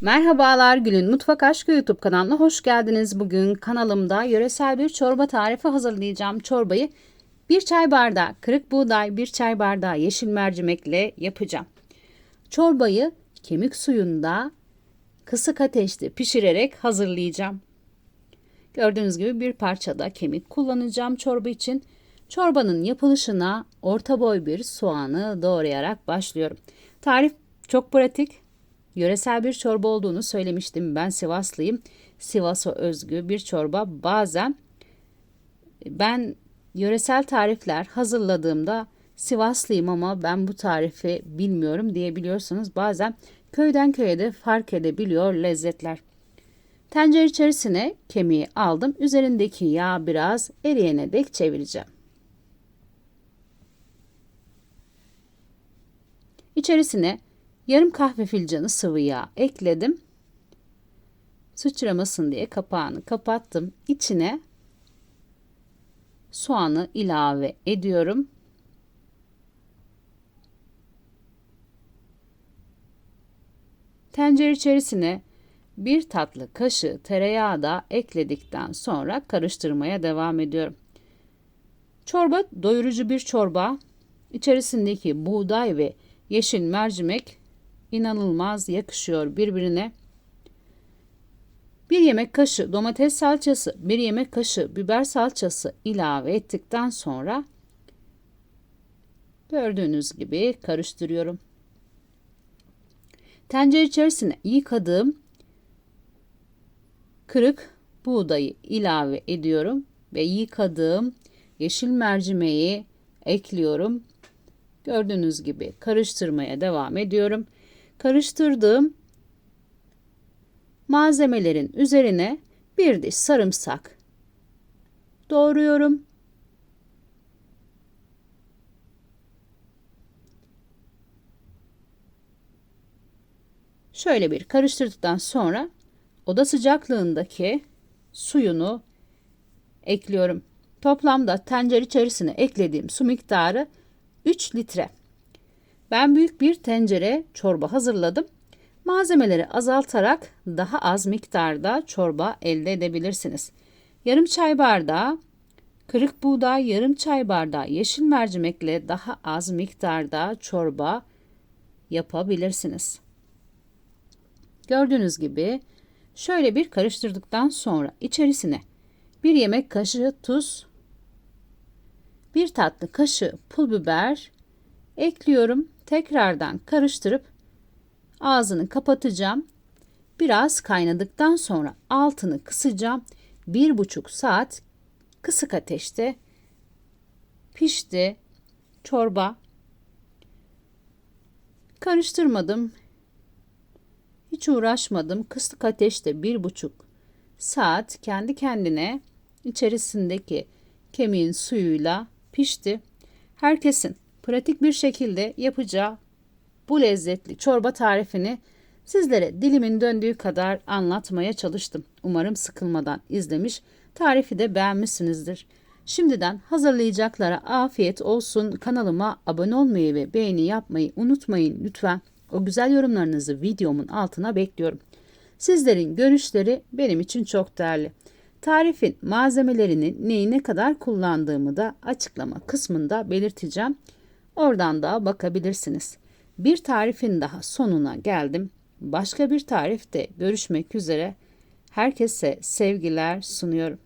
Merhabalar Gül'ün Mutfak Aşkı YouTube kanalına hoş geldiniz. Bugün kanalımda yöresel bir çorba tarifi hazırlayacağım. Çorbayı bir çay bardağı kırık buğday, bir çay bardağı yeşil mercimekle yapacağım. Çorbayı kemik suyunda kısık ateşte pişirerek hazırlayacağım. Gördüğünüz gibi bir parçada kemik kullanacağım çorba için. Çorbanın yapılışına orta boy bir soğanı doğrayarak başlıyorum. Tarif çok pratik. Yöresel bir çorba olduğunu söylemiştim. Ben Sivaslıyım. Sivas'a özgü bir çorba. Bazen ben yöresel tarifler hazırladığımda Sivaslıyım ama ben bu tarifi bilmiyorum diyebiliyorsunuz. Bazen köyden köye de fark edebiliyor lezzetler. Tencere içerisine kemiği aldım. Üzerindeki yağ biraz eriyene dek çevireceğim. İçerisine yarım kahve fincanı sıvı yağ ekledim. Sıçramasın diye kapağını kapattım. İçine soğanı ilave ediyorum. Tencere içerisine bir tatlı kaşığı tereyağı da ekledikten sonra karıştırmaya devam ediyorum. Çorba doyurucu bir çorba. İçerisindeki buğday ve yeşil mercimek inanılmaz yakışıyor birbirine. Bir yemek kaşığı domates salçası, bir yemek kaşığı biber salçası ilave ettikten sonra gördüğünüz gibi karıştırıyorum. Tencere içerisine yıkadığım kırık buğdayı ilave ediyorum ve yıkadığım yeşil mercimeği ekliyorum. Gördüğünüz gibi karıştırmaya devam ediyorum. Karıştırdığım malzemelerin üzerine bir diş sarımsak doğruyorum. Şöyle bir karıştırdıktan sonra oda sıcaklığındaki suyunu ekliyorum. Toplamda tencere içerisine eklediğim su miktarı 3 litre. Ben büyük bir tencere çorba hazırladım. Malzemeleri azaltarak daha az miktarda çorba elde edebilirsiniz. Yarım çay bardağı kırık buğday, yarım çay bardağı yeşil mercimekle daha az miktarda çorba yapabilirsiniz. Gördüğünüz gibi şöyle bir karıştırdıktan sonra içerisine bir yemek kaşığı tuz, bir tatlı kaşığı pul biber ekliyorum. Tekrardan karıştırıp ağzını kapatacağım. Biraz kaynadıktan sonra altını kısacağım. Bir buçuk saat kısık ateşte pişti çorba. Karıştırmadım. Hiç uğraşmadım. Kısık ateşte bir buçuk saat kendi kendine içerisindeki kemiğin suyuyla pişti. Herkesin pratik bir şekilde yapacağı bu lezzetli çorba tarifini sizlere dilimin döndüğü kadar anlatmaya çalıştım. Umarım sıkılmadan izlemiş, tarifi de beğenmişsinizdir. Şimdiden hazırlayacaklara afiyet olsun. Kanalıma abone olmayı ve beğeni yapmayı unutmayın lütfen. O güzel yorumlarınızı videomun altına bekliyorum. Sizlerin görüşleri benim için çok değerli. Tarifin malzemelerini neyi ne kadar kullandığımı da açıklama kısmında belirteceğim. Oradan da bakabilirsiniz. Bir tarifin daha sonuna geldim. Başka bir tarifte görüşmek üzere. Herkese sevgiler sunuyorum.